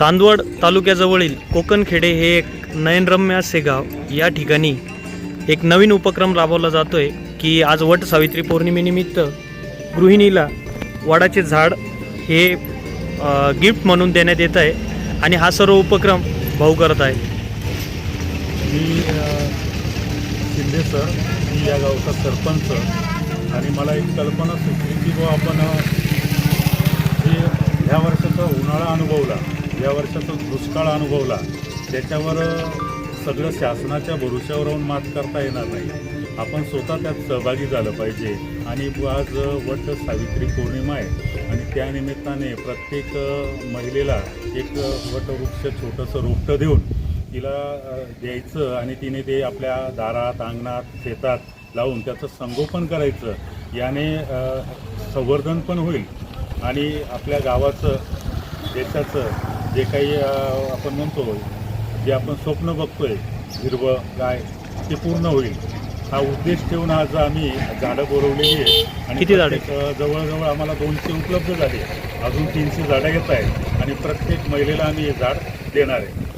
चांदवड तालुक्याजवळील कोकणखेडे हे एक नयनरम्य असे गाव या ठिकाणी एक नवीन उपक्रम राबवला जातो आहे की आज वट सावित्री पौर्णिमेनिमित्त गृहिणीला वडाचे झाड हे गिफ्ट म्हणून देण्यात येत आहे आणि हा सर्व उपक्रम भाऊ करत आहे. मी शिंदे सर मी या गावचा सरपंच आणि मला एक कल्पना सुचली की बो आपण हे ह्या वर्षाचा उन्हाळा अनुभवला. या वर्षाचा दुष्काळ अनुभवला त्याच्यावर सगळं शासनाच्या भरोश्यावर राहून मात करता येणार नाही. आपण स्वतः त्यात सहभागी झालं पाहिजे. आणि आज वट सावित्री पौर्णिमा आहे आणि त्यानिमित्ताने प्रत्येक महिलेला एक वटवृक्ष छोटंसं रोपटं देऊन तिला द्यायचं आणि तिने ते आपल्या दारात अंगणात शेतात लावून त्याचं संगोपन करायचं. याने संवर्धन पण होईल आणि आपल्या गावाचं देशाचं जे काही आपण म्हणतो जे आपण स्वप्न बघतोय हिरवं गाय ते पूर्ण होईल. हा उद्देश ठेवून आज आम्ही झाडं बोलवलेली आहेत. आणि किती झाडं? जवळजवळ आम्हाला दोनशे उपलब्ध झाले. अजून तीनशे झाडं घेत आहेत. आणि प्रत्येक महिलेला आम्ही हे झाड देणार आहे.